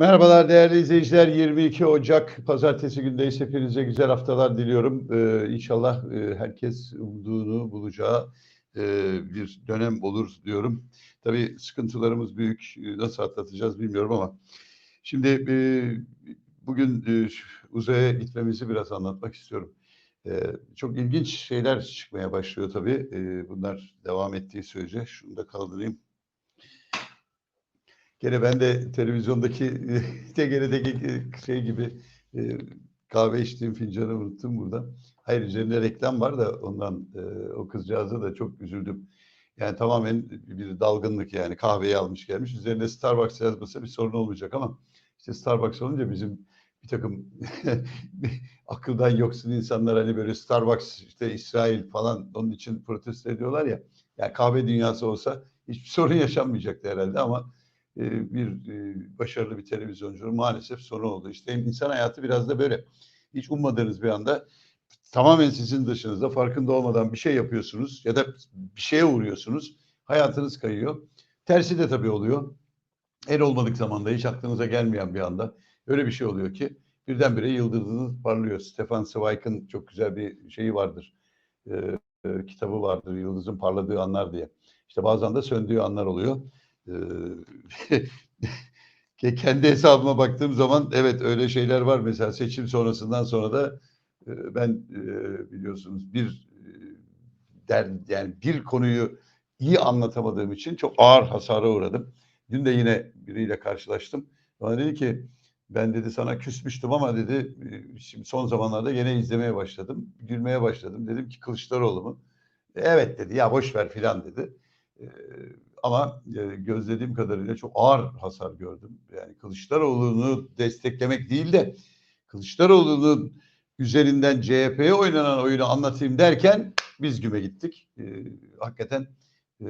Merhabalar değerli izleyiciler. 22 Ocak Pazartesi gündeyiz. Hepinize güzel haftalar diliyorum. Ee, inşallah e, herkes umduğunu bulacağı e, bir dönem olur diyorum. Tabii sıkıntılarımız büyük. E, Nasıl atlatacağız bilmiyorum ama. Şimdi e, bugün e, uzaya gitmemizi biraz anlatmak istiyorum. E, çok ilginç şeyler çıkmaya başlıyor tabii. E, bunlar devam ettiği sürece. Şunu da kaldırayım. Gene ben de televizyondaki TGR'deki şey gibi e, kahve içtiğim fincanı unuttum burada. Hayır üzerinde reklam var da ondan e, o kızcağıza da çok üzüldüm. Yani tamamen bir dalgınlık yani kahveyi almış gelmiş. Üzerinde Starbucks yazmasa bir sorun olmayacak ama işte Starbucks olunca bizim bir takım akıldan yoksun insanlar hani böyle Starbucks işte İsrail falan onun için protesto ediyorlar ya. Yani kahve dünyası olsa hiçbir sorun yaşanmayacaktı herhalde ama e, bir e, başarılı bir televizyoncunun maalesef sonu oldu. İşte insan hayatı biraz da böyle. Hiç ummadığınız bir anda tamamen sizin dışınızda farkında olmadan bir şey yapıyorsunuz ya da bir şeye uğruyorsunuz. Hayatınız kayıyor. Tersi de tabii oluyor. En olmadık zamanda hiç aklınıza gelmeyen bir anda öyle bir şey oluyor ki birdenbire yıldızınız parlıyor. Stefan Zweig'ın çok güzel bir şeyi vardır. E, e, kitabı vardır Yıldızın Parladığı Anlar diye. İşte bazen de söndüğü anlar oluyor. Ee, kendi hesabıma baktığım zaman evet öyle şeyler var. Mesela seçim sonrasından sonra da e, ben e, biliyorsunuz bir e, der, yani bir konuyu iyi anlatamadığım için çok ağır hasara uğradım. Dün de yine biriyle karşılaştım. Bana dedi ki ben dedi sana küsmüştüm ama dedi şimdi son zamanlarda yine izlemeye başladım. Gülmeye başladım. Dedim ki Kılıçdaroğlu mu? Evet dedi ya boş ver filan dedi. Ama gözlediğim kadarıyla çok ağır hasar gördüm. Yani Kılıçdaroğlu'nu desteklemek değil de Kılıçdaroğlu'nun üzerinden CHP'ye oynanan oyunu anlatayım derken biz güme gittik. E, hakikaten e,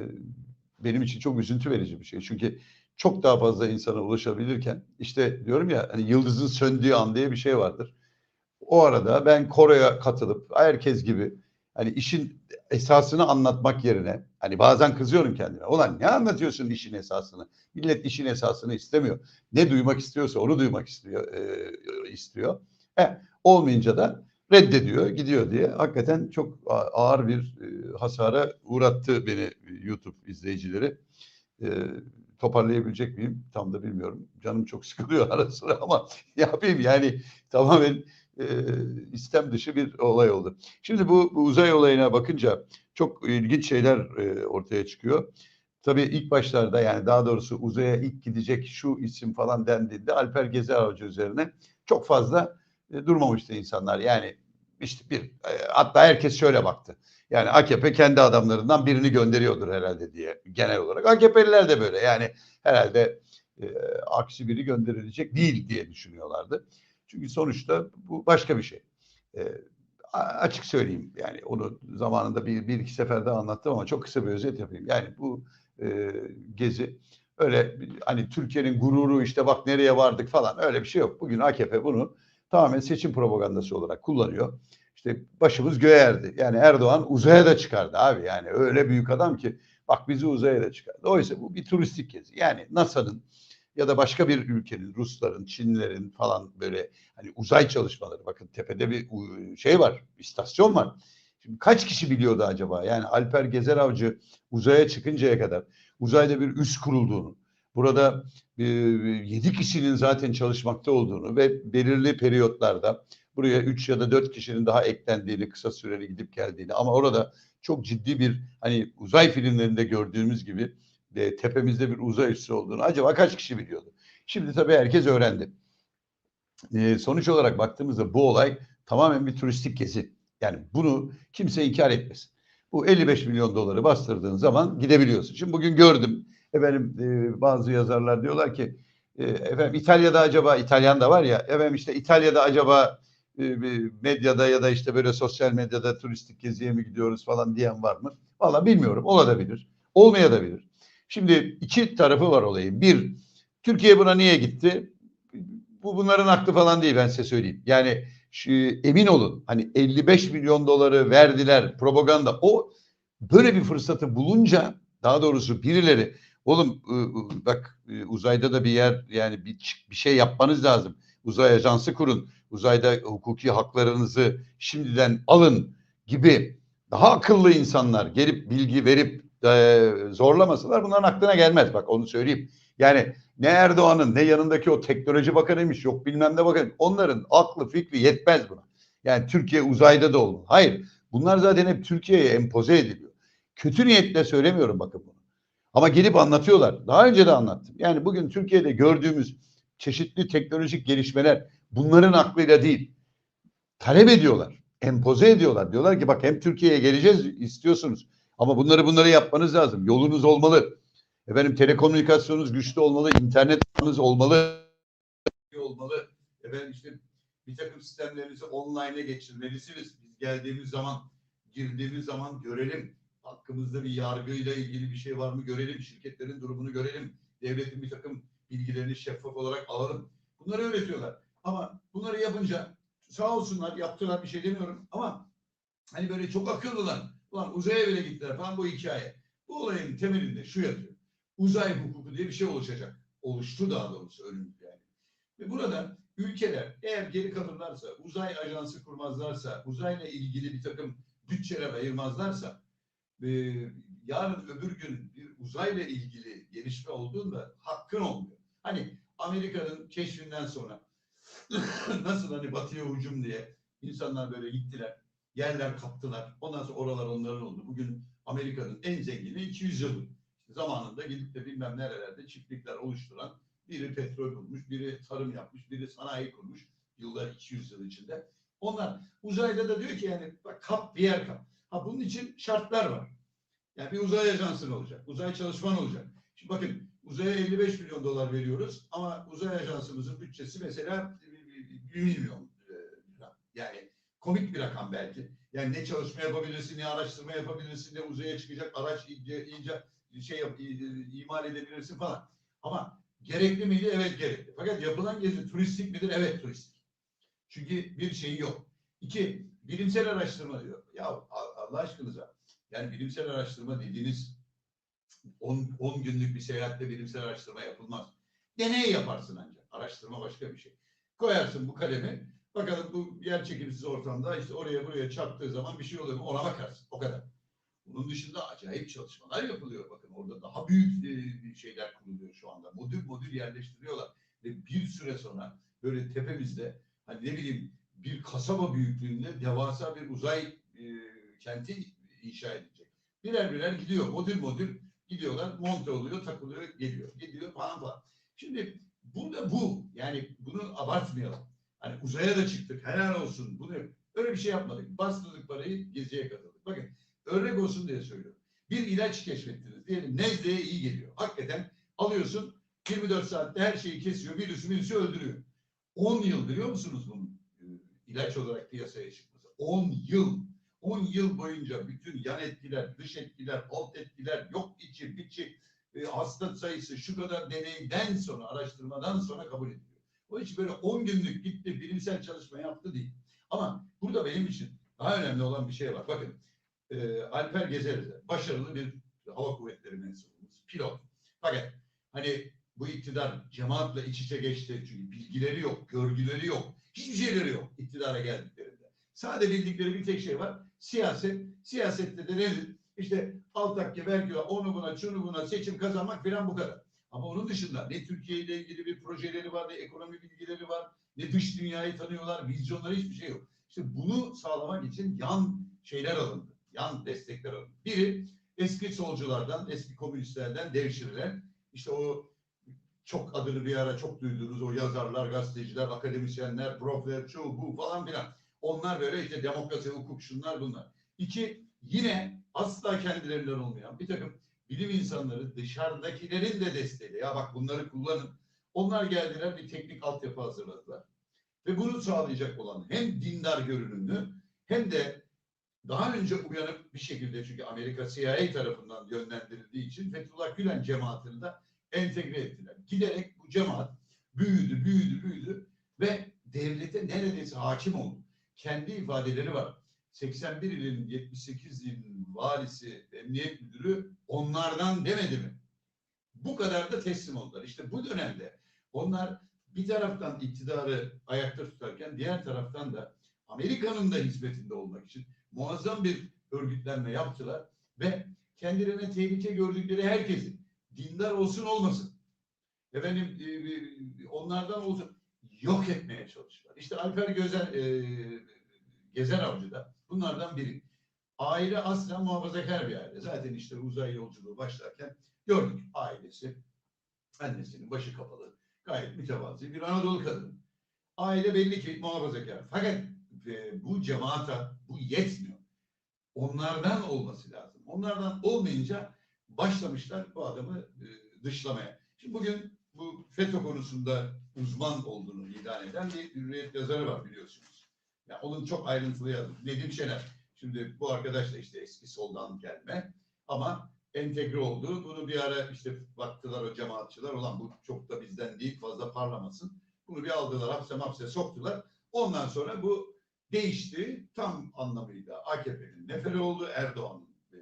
benim için çok üzüntü verici bir şey. Çünkü çok daha fazla insana ulaşabilirken işte diyorum ya hani yıldızın söndüğü an diye bir şey vardır. O arada ben koroya katılıp herkes gibi hani işin esasını anlatmak yerine hani bazen kızıyorum kendime. Ulan ne anlatıyorsun işin esasını? Millet işin esasını istemiyor. Ne duymak istiyorsa onu duymak istiyor. E, istiyor. E, olmayınca da reddediyor, gidiyor diye. Hakikaten çok ağır bir e, hasara uğrattı beni YouTube izleyicileri. E, toparlayabilecek miyim? Tam da bilmiyorum. Canım çok sıkılıyor ara sıra ama yapayım yani tamamen e, istem dışı bir olay oldu. Şimdi bu, bu uzay olayına bakınca çok ilginç şeyler e, ortaya çıkıyor. Tabii ilk başlarda yani daha doğrusu uzaya ilk gidecek şu isim falan dendiğinde Alper Gezer Avcı üzerine çok fazla e, durmamıştı insanlar. Yani işte bir e, hatta herkes şöyle baktı. Yani AKP kendi adamlarından birini gönderiyordur herhalde diye genel olarak. AKP'liler de böyle yani herhalde e, aksi biri gönderilecek değil diye düşünüyorlardı. Çünkü sonuçta bu başka bir şey. E, açık söyleyeyim yani onu zamanında bir, bir iki seferde anlattım ama çok kısa bir özet yapayım. Yani bu e, gezi öyle hani Türkiye'nin gururu işte bak nereye vardık falan öyle bir şey yok. Bugün AKP bunu tamamen seçim propagandası olarak kullanıyor. İşte başımız göğe erdi. Yani Erdoğan uzaya da çıkardı abi. Yani öyle büyük adam ki bak bizi uzaya da çıkardı. Oysa bu bir turistik gezi. Yani NASA'nın ya da başka bir ülkenin, Rusların, Çinlerin falan böyle hani uzay çalışmaları. Bakın tepede bir şey var, istasyon var. Şimdi kaç kişi biliyordu acaba? Yani Alper Gezer Avcı uzaya çıkıncaya kadar uzayda bir üs kurulduğunu, burada e, yedi kişinin zaten çalışmakta olduğunu ve belirli periyotlarda buraya üç ya da dört kişinin daha eklendiğini, kısa süreli gidip geldiğini ama orada çok ciddi bir hani uzay filmlerinde gördüğümüz gibi e, tepemizde bir uzay üssü olduğunu acaba kaç kişi biliyordu? Şimdi tabii herkes öğrendi. E, sonuç olarak baktığımızda bu olay tamamen bir turistik gezi. Yani bunu kimse inkar etmesin. Bu 55 milyon doları bastırdığın zaman gidebiliyorsun. Şimdi bugün gördüm. Efendim e, bazı yazarlar diyorlar ki e, efendim İtalya'da acaba İtalyan da var ya efendim işte İtalya'da acaba e, medyada ya da işte böyle sosyal medyada turistik geziye mi gidiyoruz falan diyen var mı? Valla bilmiyorum. Olabilir. Olmayabilir. Şimdi iki tarafı var olayın. Bir, Türkiye buna niye gitti? Bu bunların aklı falan değil ben size söyleyeyim. Yani şu, emin olun hani 55 milyon doları verdiler propaganda. O böyle bir fırsatı bulunca daha doğrusu birileri Oğlum ı, ı, bak ı, uzayda da bir yer yani bir, bir şey yapmanız lazım. Uzay ajansı kurun. Uzayda hukuki haklarınızı şimdiden alın gibi daha akıllı insanlar gelip bilgi verip e, zorlamasalar bunların aklına gelmez. Bak onu söyleyeyim. Yani ne Erdoğan'ın ne yanındaki o teknoloji bakanıymış yok bilmem ne bakanı. Onların aklı fikri yetmez buna. Yani Türkiye uzayda da olmalı. Hayır. Bunlar zaten hep Türkiye'ye empoze ediliyor. Kötü niyetle söylemiyorum bakın bunu. Ama gelip anlatıyorlar. Daha önce de anlattım. Yani bugün Türkiye'de gördüğümüz çeşitli teknolojik gelişmeler bunların aklıyla değil. Talep ediyorlar. Empoze ediyorlar. Diyorlar ki bak hem Türkiye'ye geleceğiz istiyorsunuz. Ama bunları bunları yapmanız lazım. Yolunuz olmalı. Efendim telekomünikasyonunuz güçlü olmalı. internetiniz olmalı. olmalı. Efendim işte bir takım sistemlerinizi online'e geçirmelisiniz. Biz geldiğimiz zaman, girdiğimiz zaman görelim. Hakkımızda bir yargıyla ilgili bir şey var mı görelim. Şirketlerin durumunu görelim. Devletin bir takım bilgilerini şeffaf olarak alalım. Bunları öğretiyorlar. Ama bunları yapınca sağ olsunlar yaptılar bir şey demiyorum ama hani böyle çok akıllılar. Ulan uzaya bile gittiler falan bu hikaye. Bu olayın temelinde şu yatıyor. Uzay hukuku diye bir şey oluşacak. Oluştu daha doğrusu önümüzde yani. Ve burada ülkeler eğer geri kalırlarsa, uzay ajansı kurmazlarsa, uzayla ilgili bir takım bütçeler ayırmazlarsa e, yarın öbür gün bir uzayla ilgili gelişme olduğunda hakkın olmuyor. Hani Amerika'nın keşfinden sonra nasıl hani batıya hücum diye insanlar böyle gittiler, yerler kaptılar. Ondan sonra oralar onların oldu. Bugün Amerika'nın en zengini 200 yılı. Zamanında gidip de bilmem nerelerde çiftlikler oluşturan biri petrol bulmuş, biri tarım yapmış, biri sanayi kurmuş yıllar 200 yıl içinde. Onlar uzayda da diyor ki yani bak kap bir yer kap. Ha bunun için şartlar var. Yani bir uzay ajansın olacak. Uzay çalışman olacak. Şimdi bakın uzaya 55 milyon dolar veriyoruz ama uzay ajansımızın bütçesi mesela 1 milyon lira. Yani komik bir rakam belki. Yani ne çalışma yapabilirsin, ne araştırma yapabilirsin, ne uzaya çıkacak araç iyice şey yap, imal edebilirsin falan. Ama gerekli miydi? Evet gerekli. Fakat yapılan gezi turistik midir? Evet turistik. Çünkü bir şey yok. İki, bilimsel araştırma diyor. Ya Allah aşkınıza yani bilimsel araştırma dediğiniz 10 günlük bir seyahatte bilimsel araştırma yapılmaz. Deney yaparsın ancak. Araştırma başka bir şey. Koyarsın bu kalemi. Bakalım bu yer çekimsiz ortamda işte oraya buraya çarptığı zaman bir şey oluyor mu ona bakarsın. O kadar. Bunun dışında acayip çalışmalar yapılıyor. Bakın orada daha büyük e, şeyler kuruluyor şu anda. Modül modül yerleştiriyorlar. Ve bir süre sonra böyle tepemizde hani ne bileyim bir kasaba büyüklüğünde devasa bir uzay e, kenti inşa edilecek. Birer birer gidiyor. Modül modül gidiyorlar. Monte oluyor, takılıyor, geliyor. Gidiyor falan falan. Şimdi burada bu. Yani bunu abartmayalım. Hani uzaya da çıktık. Helal olsun. Bunu öyle bir şey yapmadık. Bastırdık parayı geziye katıldık. Bakın örnek olsun diye söylüyorum. Bir ilaç keşfettiniz. Diyelim nezleye iyi geliyor. Hakikaten alıyorsun 24 saatte her şeyi kesiyor. Virüsü virüsü öldürüyor. 10 yıl biliyor musunuz bunun e, ilaç olarak piyasaya çıkması? 10 yıl. 10 yıl boyunca bütün yan etkiler, dış etkiler, alt etkiler, yok içi, biçi, e, hasta sayısı şu kadar deneyden sonra, araştırmadan sonra kabul ediliyor. O hiç böyle 10 günlük gitti, bilimsel çalışma yaptı değil. Ama burada benim için daha önemli olan bir şey var. Bakın, e, Alper Gezer'de başarılı bir hava kuvvetleri mensubumuz, pilot. Fakat hani bu iktidar cemaatle iç içe geçti. Çünkü bilgileri yok, görgüleri yok, hiçbir şeyleri yok iktidara geldiklerinde. Sadece bildikleri bir tek şey var. Siyaset. Siyasette de nedir? İşte Altakya, vergi, onu buna, şunu buna seçim kazanmak falan bu kadar. Ama onun dışında ne Türkiye ile ilgili bir projeleri var, ne ekonomi bilgileri var, ne dış dünyayı tanıyorlar, vizyonları hiçbir şey yok. İşte bunu sağlamak için yan şeyler alındı. Yan destekler alındı. Biri eski solculardan, eski komünistlerden devşirilen işte o çok adını bir ara çok duyduğunuz o yazarlar, gazeteciler, akademisyenler, profesör, şu bu falan filan. Onlar böyle işte demokrasi, hukuk, şunlar bunlar. İki, yine asla kendilerinden olmayan bir takım bilim insanları dışarıdakilerin de desteğiyle ya bak bunları kullanın. Onlar geldiler bir teknik altyapı hazırladılar. Ve bunu sağlayacak olan hem dindar görünümlü hem de daha önce uyanık bir şekilde çünkü Amerika CIA tarafından yönlendirildiği için Fethullah Gülen cemaatini de entegre ettiler. Giderek bu cemaat büyüdü, büyüdü, büyüdü ve devlete neredeyse hakim oldu. Kendi ifadeleri var. 81 ilin 78 ilin valisi, emniyet müdürü onlardan demedi mi? Bu kadar da teslim oldular. İşte bu dönemde onlar bir taraftan iktidarı ayakta tutarken diğer taraftan da Amerika'nın da hizmetinde olmak için muazzam bir örgütlenme yaptılar ve kendilerine tehlike gördükleri herkesin dindar olsun olmasın efendim e, e, onlardan olsun yok etmeye çalıştılar. İşte Alper Gözer e, Gezer Avcı da bunlardan biri. Aile aslen muhafazakar bir aile. Zaten işte uzay yolculuğu başlarken gördük ailesi. Annesinin başı kapalı. Gayet mütevazi bir Anadolu kadını. Aile belli ki muhafazakar. Fakat e, bu cemaata bu yetmiyor. Onlardan olması lazım. Onlardan olmayınca başlamışlar bu adamı e, dışlamaya. Şimdi bugün bu FETÖ konusunda uzman olduğunu ilan eden bir hürriyet yazarı var biliyorsunuz. Yani onun çok ayrıntılı yazdı. Nedim Şener. Şimdi bu arkadaş da işte eski soldan gelme ama entegre oldu. Bunu bir ara işte baktılar o cemaatçılar olan bu çok da bizden değil fazla parlamasın. Bunu bir aldılar hapse hapse soktular. Ondan sonra bu değişti. Tam anlamıyla AKP'nin neferi oldu. Erdoğan'ın e,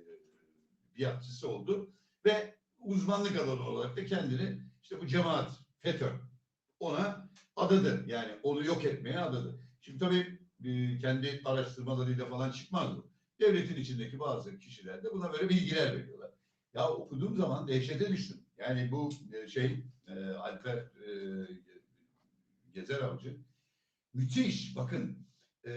biatçısı oldu. Ve uzmanlık alanı olarak da kendini işte bu cemaat FETÖ ona adadı. Yani onu yok etmeye adadı. Şimdi tabii kendi araştırmalarıyla falan çıkmaz bu. Devletin içindeki bazı kişiler de buna böyle bilgiler veriyorlar. Ya okuduğum zaman dehşete düştüm. Yani bu e, şey e, Alper e, Gezer Avcı müthiş bakın e,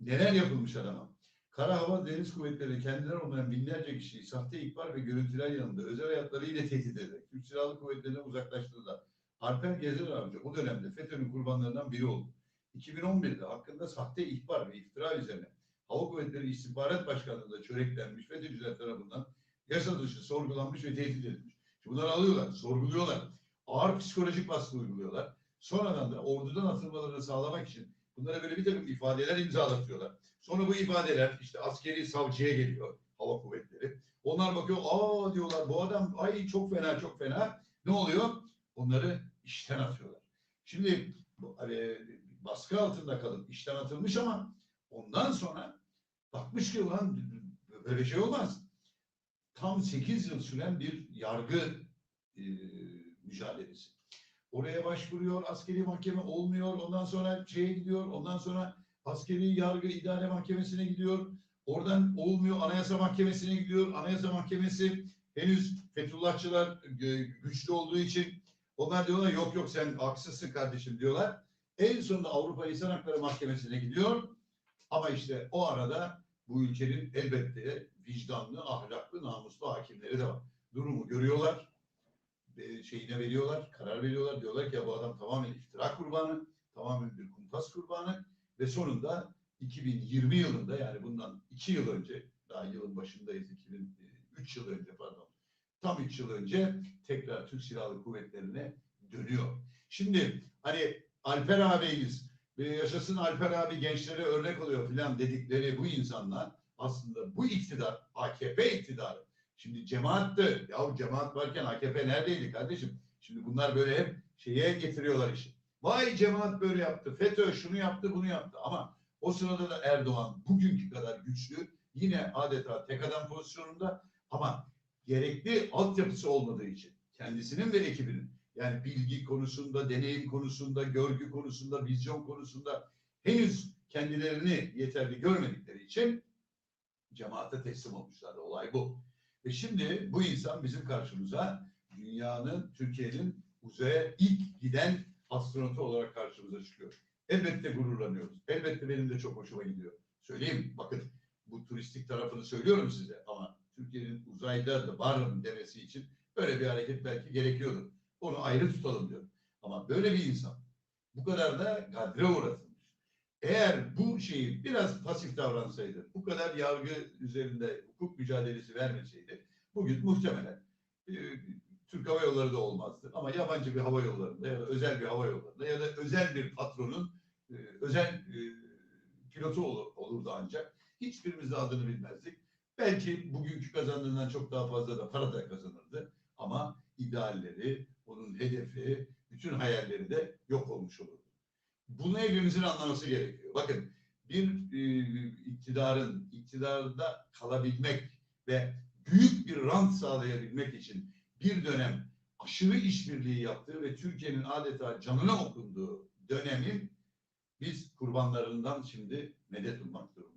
neler yapılmış adama. Kara Hava Deniz Kuvvetleri kendileri olmayan binlerce kişiyi sahte ihbar ve görüntüler yanında özel hayatlarıyla tehdit ederek Türk Silahlı Kuvvetleri'ne uzaklaştırdılar. Alper Gezer Avcı o dönemde FETÖ'nün kurbanlarından biri oldu. 2011'de hakkında sahte ihbar ve iftira üzerine Hava Kuvvetleri İstihbarat Başkanlığı'nda çöreklenmiş FETÖ'cüler tarafından yasa dışı sorgulanmış ve tehdit edilmiş. Şimdi bunları alıyorlar, sorguluyorlar. Ağır psikolojik baskı uyguluyorlar. Sonradan da ordudan atılmalarını sağlamak için bunlara böyle bir takım ifadeler imzalatıyorlar. Sonra bu ifadeler işte askeri savcıya geliyor hava kuvvetleri. Onlar bakıyor aa diyorlar bu adam ay çok fena çok fena. Ne oluyor? Onları işten atıyorlar. Şimdi hani, baskı altında kalıp işten atılmış ama ondan sonra bakmış ki ulan böyle şey olmaz. Tam 8 yıl süren bir yargı e, mücadelesi. Oraya başvuruyor, askeri mahkeme olmuyor, ondan sonra şeye gidiyor, ondan sonra askeri yargı idare mahkemesine gidiyor. Oradan olmuyor, anayasa mahkemesine gidiyor. Anayasa mahkemesi henüz Fethullahçılar güçlü olduğu için onlar diyorlar yok yok sen haksızsın kardeşim diyorlar. En sonunda Avrupa İnsan Hakları Mahkemesi'ne gidiyor. Ama işte o arada bu ülkenin elbette vicdanlı, ahlaklı, namuslu hakimleri de var. Durumu görüyorlar. e, Şeyine veriyorlar, karar veriyorlar. Diyorlar ki bu adam tamamen iftira kurbanı, tamamen bir kumpas kurbanı ve sonunda 2020 yılında yani bundan iki yıl önce, daha yılın başındayız, 2003 yıl önce pardon, tam üç yıl önce tekrar Türk Silahlı Kuvvetleri'ne dönüyor. Şimdi hani Alper ağabeyimiz e, yaşasın Alper abi gençlere örnek oluyor filan dedikleri bu insanlar aslında bu iktidar AKP iktidarı. Şimdi cemaattı. Ya cemaat varken AKP neredeydi kardeşim? Şimdi bunlar böyle hep şeye getiriyorlar işi. Vay cemaat böyle yaptı. FETÖ şunu yaptı bunu yaptı. Ama o sırada da Erdoğan bugünkü kadar güçlü. Yine adeta tek adam pozisyonunda ama gerekli altyapısı olmadığı için kendisinin ve ekibinin yani bilgi konusunda, deneyim konusunda, görgü konusunda, vizyon konusunda henüz kendilerini yeterli görmedikleri için cemaate teslim olmuşlardı. Olay bu. Ve şimdi bu insan bizim karşımıza dünyanın, Türkiye'nin uzaya ilk giden astronotu olarak karşımıza çıkıyor. Elbette gururlanıyoruz. Elbette benim de çok hoşuma gidiyor. Söyleyeyim bakın bu turistik tarafını söylüyorum size ama Türkiye'nin uzayda da varım demesi için böyle bir hareket belki gerekiyordu. Onu ayrı tutalım diyorum. Ama böyle bir insan bu kadar da gadre uğratılmış. Eğer bu şeyi biraz pasif davransaydı, bu kadar yargı üzerinde hukuk mücadelesi vermeseydi, bugün muhtemelen e, Türk Hava Yolları da olmazdı. Ama yabancı bir hava yollarında ya da özel bir hava yollarında ya da özel bir patronun e, özel e, pilotu olur, olurdu ancak. Hiçbirimiz de adını bilmezdik. Belki bugünkü kazandığından çok daha fazla da para da kazanırdı. Ama idealleri, onun hedefi, bütün hayalleri de yok olmuş olurdu. Bunu hepimizin anlaması gerekiyor. Bakın bir e, iktidarın iktidarda kalabilmek ve büyük bir rant sağlayabilmek için bir dönem aşırı işbirliği yaptığı ve Türkiye'nin adeta canına okunduğu dönemin biz kurbanlarından şimdi medet ummak durumundayız.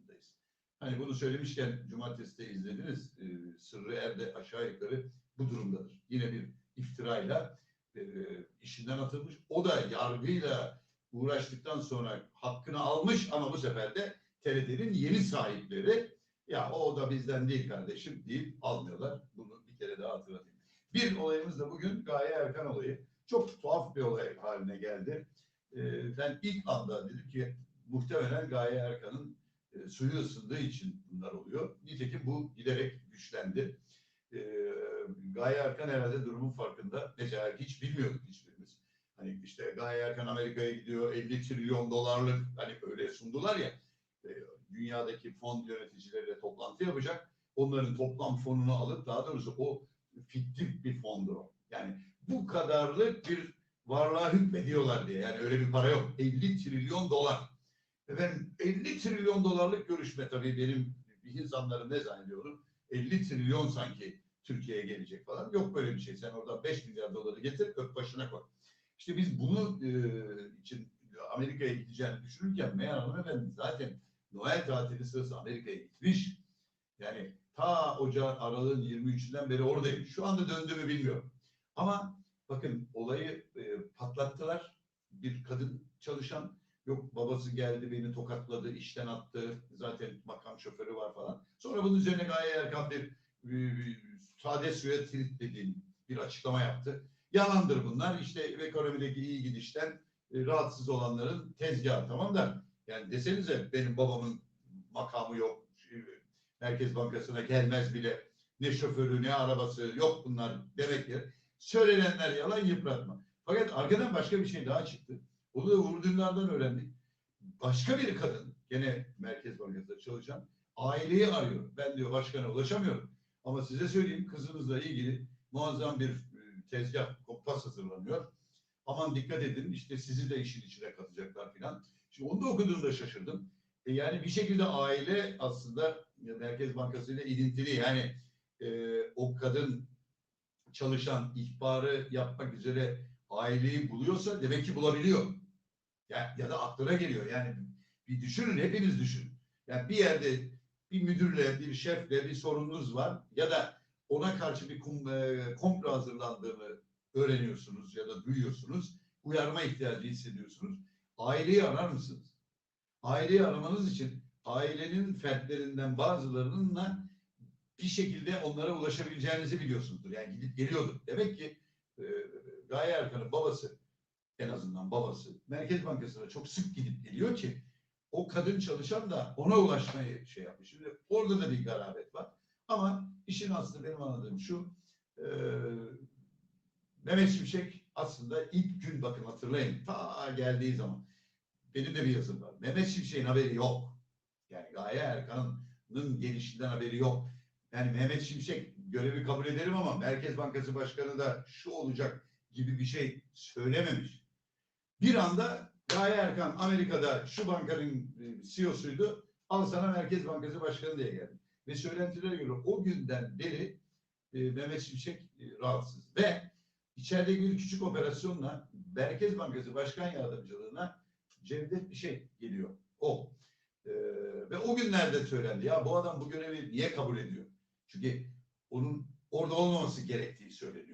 Hani bunu söylemişken cumartesi de izlediniz. Ee, Sırrı Erde aşağı yukarı bu durumdadır. Yine bir iftirayla e, işinden atılmış. O da yargıyla uğraştıktan sonra hakkını almış ama bu sefer de TRT'nin yeni sahipleri ya o da bizden değil kardeşim deyip almıyorlar. Bunu bir kere daha hatırlatayım. Bir olayımız da bugün Gaye Erkan olayı. Çok tuhaf bir olay haline geldi. Ee, ben ilk anda dedim ki muhtemelen Gaye Erkan'ın e, suyu ısındığı için bunlar oluyor. Nitekim bu giderek güçlendi. Ee, Gaye Erkan herhalde durumun farkında. Mesela hiç bilmiyorduk hiçbirimiz. Hani işte Gaye Erkan Amerika'ya gidiyor 50 trilyon dolarlık hani öyle sundular ya e, dünyadaki fon yöneticileriyle toplantı yapacak. Onların toplam fonunu alıp daha doğrusu o fiktif bir fondur o. Yani bu kadarlık bir varlığa hükmediyorlar diye. Yani öyle bir para yok. 50 trilyon dolar. Efendim 50 trilyon dolarlık görüşme tabii benim insanların ne zannediyorum 50 trilyon sanki Türkiye'ye gelecek falan. Yok böyle bir şey. Sen oradan 5 milyar doları getir öp başına koy. İşte biz bunu e, için Amerika'ya gideceğini düşünürken Meğer Hanımefendi zaten Noel tatili sırası Amerika'ya gitmiş. Yani ta ocağın aralığın 23'ünden beri oradayım. Şu anda döndüğümü bilmiyorum. Ama bakın olayı e, patlattılar. Bir kadın çalışan yok babası geldi beni tokatladı, işten attı. Zaten makam şoförü var falan. Sonra bunun üzerine Gaye Erkan bir, sade suya tweet dediğin bir açıklama yaptı. Yalandır bunlar. İşte ekonomideki iyi gidişten e, rahatsız olanların tezgahı tamam da yani desenize benim babamın makamı yok. e, Merkez Bankası'na gelmez bile. Ne şoförü ne arabası yok bunlar demek ki. Söylenenler yalan yıpratma. Fakat arkadan başka bir şey daha çıktı. Onu da Uğur öğrendik. Başka bir kadın gene Merkez Bankası'nda çalışan aileyi arıyor. Ben diyor başkana ulaşamıyorum. Ama size söyleyeyim kızınızla ilgili muazzam bir e, tezgah kompas hazırlanıyor. Aman dikkat edin işte sizi de işin içine katacaklar filan. Şimdi onu da okuduğumda şaşırdım. E yani bir şekilde aile aslında Merkez Bankası ile ilintili. Yani e, o kadın çalışan ihbarı yapmak üzere aileyi buluyorsa demek ki bulabiliyor. Ya, ya da aklına geliyor. Yani bir düşünün hepiniz düşünün. Yani bir yerde bir müdürle, bir şefle bir sorununuz var ya da ona karşı bir e, komplo hazırlandığını öğreniyorsunuz ya da duyuyorsunuz. Uyarma ihtiyacı hissediyorsunuz. Aileyi arar mısınız? Aileyi aramanız için ailenin fertlerinden bazılarınınla bir şekilde onlara ulaşabileceğinizi biliyorsunuzdur. Yani gidip geliyordur. Demek ki e, Gaye Erkan'ın babası en azından babası Merkez Bankası'na çok sık gidip geliyor ki o kadın çalışan da ona ulaşmayı şey yapmış. Şimdi orada da bir garabet var. Ama işin aslı benim anladığım şu e, Mehmet Şimşek aslında ilk gün bakın hatırlayın ta geldiği zaman benim de bir yazım var. Mehmet Şimşek'in haberi yok. Yani Gaye Erkan'ın gelişinden haberi yok. Yani Mehmet Şimşek görevi kabul ederim ama Merkez Bankası Başkanı da şu olacak gibi bir şey söylememiş. Bir anda Gaye Erkan Amerika'da şu bankanın e, CEO'suydu. Al sana Merkez Bankası Başkanı diye geldi. Ve söylentilere göre o günden beri e, Mehmet Şimşek e, rahatsız. Ve içerideki bir küçük operasyonla Merkez Bankası Başkan Yardımcılığına Cevdet bir şey geliyor. O. Ee, ve o günlerde söylendi. Ya bu adam bu görevi niye kabul ediyor? Çünkü onun orada olmaması gerektiği söyleniyor.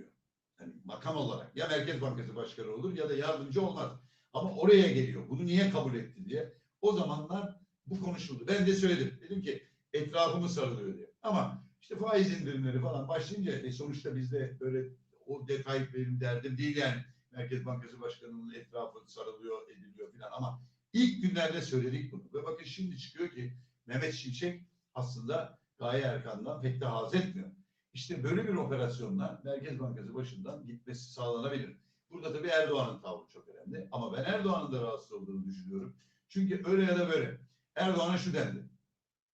Yani makam olarak ya Merkez Bankası Başkanı olur ya da yardımcı olmaz. Ama oraya geliyor. Bunu niye kabul etti diye. O zamanlar bu konuşuldu. Ben de söyledim. Dedim ki etrafımı sarılıyor diye. Ama işte faiz indirimleri falan başlayınca e sonuçta bizde böyle o detay benim derdim değil yani. Merkez Bankası Başkanı'nın etrafı sarılıyor, ediliyor filan ama ilk günlerde söyledik bunu. Ve bakın şimdi çıkıyor ki Mehmet Şimşek aslında Gaye Erkan'dan pek de haz etmiyor. İşte böyle bir operasyonla Merkez Bankası başından gitmesi sağlanabilir. Burada tabii Erdoğan'ın tavrı çok önemli. Ama ben Erdoğan'ın da rahatsız olduğunu düşünüyorum. Çünkü öyle ya da böyle. Erdoğan'a şu dendi.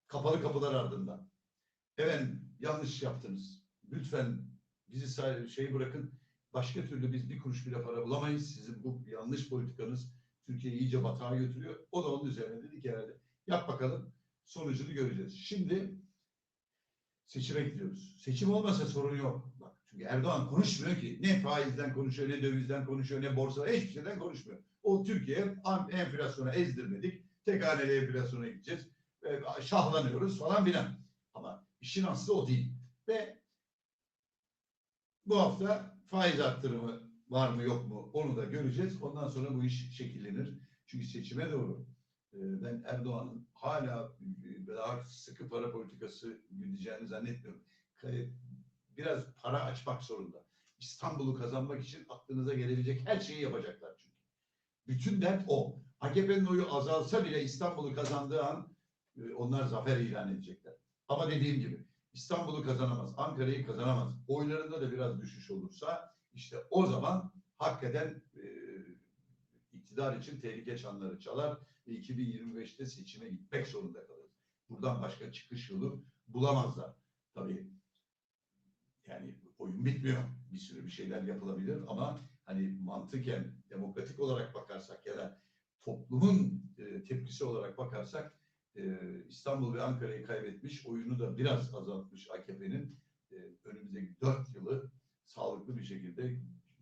Kapalı kapılar ardından. Efendim yanlış yaptınız. Lütfen bizi şey bırakın. Başka türlü biz bir kuruş bile para bulamayız. Sizin bu yanlış politikanız Türkiye'yi iyice batağa götürüyor. O da onun üzerine dedi ki herhalde yap bakalım sonucunu göreceğiz. Şimdi seçime gidiyoruz. Seçim olmasa sorun yok. Bak Çünkü Erdoğan konuşmuyor ki. Ne faizden konuşuyor, ne dövizden konuşuyor, ne borsa, hiçbir şeyden konuşmuyor. O Türkiye enflasyona ezdirmedik. Tek haneli enflasyona gideceğiz. Şahlanıyoruz falan filan. Ama işin aslı o değil. Ve bu hafta faiz arttırımı var mı yok mu onu da göreceğiz. Ondan sonra bu iş şekillenir. Çünkü seçime doğru ben Erdoğan'ın hala e, daha sıkı para politikası gideceğini zannetmiyorum. Biraz para açmak zorunda. İstanbul'u kazanmak için aklınıza gelebilecek her şeyi yapacaklar çünkü. Bütün dert o. AKP'nin oyu azalsa bile İstanbul'u kazandığı an e, onlar zafer ilan edecekler. Ama dediğim gibi İstanbul'u kazanamaz, Ankara'yı kazanamaz. Oylarında da biraz düşüş olursa işte o zaman hakikaten e, iktidar için tehlike çanları çalar ve 2025'te seçime gitmek zorunda kalır. Buradan başka çıkış yolu bulamazlar. Tabii yani oyun bitmiyor. Bir sürü bir şeyler yapılabilir ama hani mantıken demokratik olarak bakarsak ya da toplumun e, tepkisi olarak bakarsak e, İstanbul ve Ankara'yı kaybetmiş, oyunu da biraz azaltmış AKP'nin e, önümüzdeki dört yılı sağlıklı bir şekilde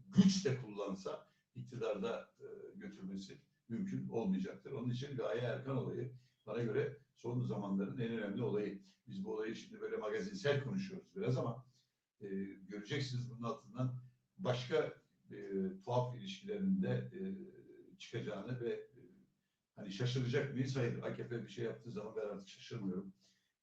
güç de kullansa iktidarda e, götürmesi mümkün olmayacaktır. Onun için Gaye Erkan olayı bana göre son zamanların en önemli olayı. Biz bu olayı şimdi böyle magazinsel konuşuyoruz biraz ama e, göreceksiniz bunun altından başka e, tuhaf ilişkilerinde e, çıkacağını ve e, hani şaşıracak mıyız? Hayır. AKP bir şey yaptığı zaman ben artık şaşırmıyorum.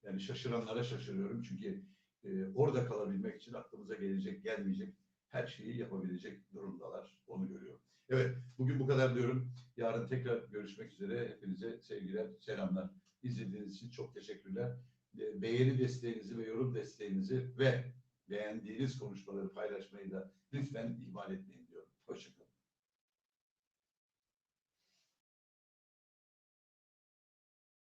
Yani şaşıranlara şaşırıyorum çünkü e, orada kalabilmek için aklımıza gelecek, gelmeyecek her şeyi yapabilecek durumdalar. Onu görüyorum. Evet, bugün bu kadar diyorum. Yarın tekrar görüşmek üzere. Hepinize sevgiler, selamlar. İzlediğiniz için çok teşekkürler. E, Beğeni desteğinizi ve yorum desteğinizi ve beğendiğiniz konuşmaları paylaşmayı da lütfen ihmal etmeyin diyorum. Hoşçakalın.